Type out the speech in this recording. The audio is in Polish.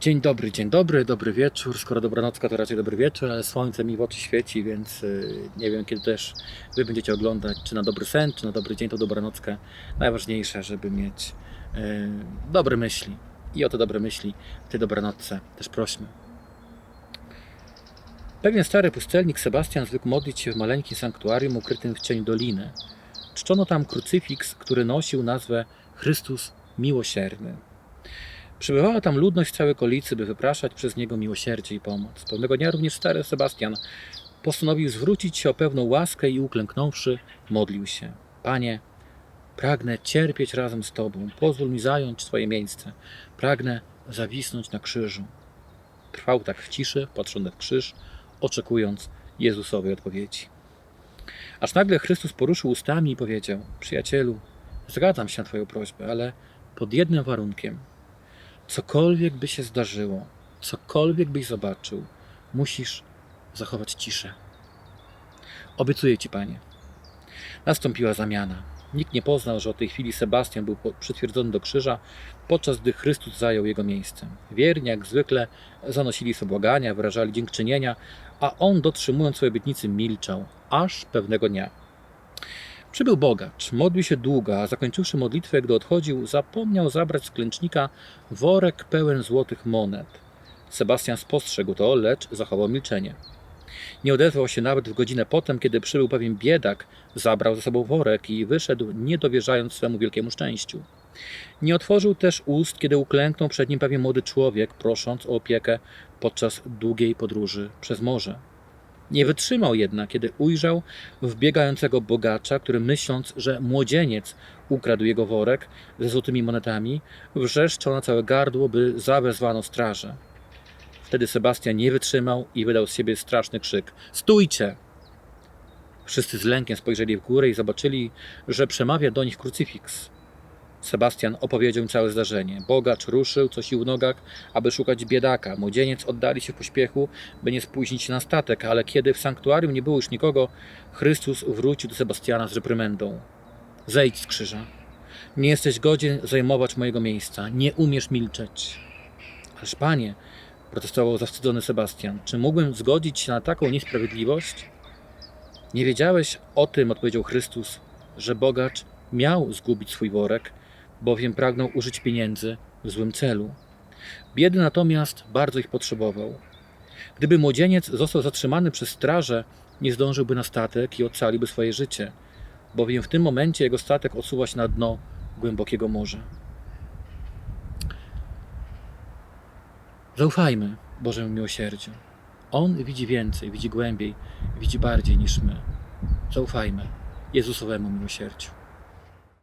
Dzień dobry, dzień dobry, dobry wieczór. Skoro dobranocka, to raczej dobry wieczór, ale słońce mi w oczy świeci, więc y, nie wiem, kiedy też Wy będziecie oglądać, czy na dobry sen, czy na dobry dzień, to dobranockę. Najważniejsze, żeby mieć y, dobre myśli. I o te dobre myśli w tej dobranocce też prośmy. Pewien stary pustelnik Sebastian zwykł modlić się w maleńkim sanktuarium ukrytym w cieniu doliny. Czczono tam krucyfiks, który nosił nazwę Chrystus Miłosierny. Przybywała tam ludność całej okolicy, by wypraszać przez niego miłosierdzie i pomoc. Pewnego dnia również stary Sebastian postanowił zwrócić się o pewną łaskę i uklęknąwszy, modlił się. Panie, pragnę cierpieć razem z Tobą. Pozwól mi zająć Twoje miejsce. Pragnę zawisnąć na krzyżu. Trwał tak w ciszy, patrzony w krzyż, oczekując Jezusowej odpowiedzi. Aż nagle Chrystus poruszył ustami i powiedział: Przyjacielu, zgadzam się na Twoją prośbę, ale pod jednym warunkiem. Cokolwiek by się zdarzyło, cokolwiek byś zobaczył, musisz zachować ciszę. Obiecuję ci, panie. Nastąpiła zamiana. Nikt nie poznał, że o tej chwili Sebastian był przytwierdzony do krzyża, podczas gdy Chrystus zajął jego miejsce. Wierni, jak zwykle, zanosili sobie błagania, wyrażali dziękczynienia, a on, dotrzymując swojej obietnicy, milczał, aż pewnego dnia. Przybył bogacz, modlił się długo, a zakończywszy modlitwę, gdy odchodził, zapomniał zabrać z klęcznika worek pełen złotych monet. Sebastian spostrzegł to, lecz zachował milczenie. Nie odezwał się nawet w godzinę potem, kiedy przybył pewien biedak, zabrał ze sobą worek i wyszedł, nie dowierzając swemu wielkiemu szczęściu. Nie otworzył też ust, kiedy uklęknął przed nim pewien młody człowiek, prosząc o opiekę podczas długiej podróży przez morze. Nie wytrzymał jednak, kiedy ujrzał wbiegającego bogacza, który myśląc, że młodzieniec ukradł jego worek ze złotymi monetami, wrzeszczał na całe gardło, by zawezwano strażę. Wtedy Sebastian nie wytrzymał i wydał z siebie straszny krzyk: Stójcie! Wszyscy z lękiem spojrzeli w górę i zobaczyli, że przemawia do nich krucyfiks. Sebastian opowiedział całe zdarzenie. Bogacz ruszył, co sił nogach, aby szukać biedaka. Młodzieniec oddali się w pośpiechu, by nie spóźnić się na statek, ale kiedy w sanktuarium nie było już nikogo, Chrystus wrócił do Sebastiana z reprymendą. Zejdź z krzyża. Nie jesteś godzien zajmować mojego miejsca. Nie umiesz milczeć. Ależ panie, protestował zawstydzony Sebastian, czy mógłbym zgodzić się na taką niesprawiedliwość? Nie wiedziałeś o tym, odpowiedział Chrystus, że bogacz miał zgubić swój worek, bowiem pragnął użyć pieniędzy w złym celu. Biedny natomiast bardzo ich potrzebował. Gdyby młodzieniec został zatrzymany przez strażę, nie zdążyłby na statek i ocaliłby swoje życie, bowiem w tym momencie jego statek odsuwa się na dno głębokiego morza. Zaufajmy Bożemu miłosierdziu. On widzi więcej, widzi głębiej, widzi bardziej niż my. Zaufajmy Jezusowemu miłosierdziu.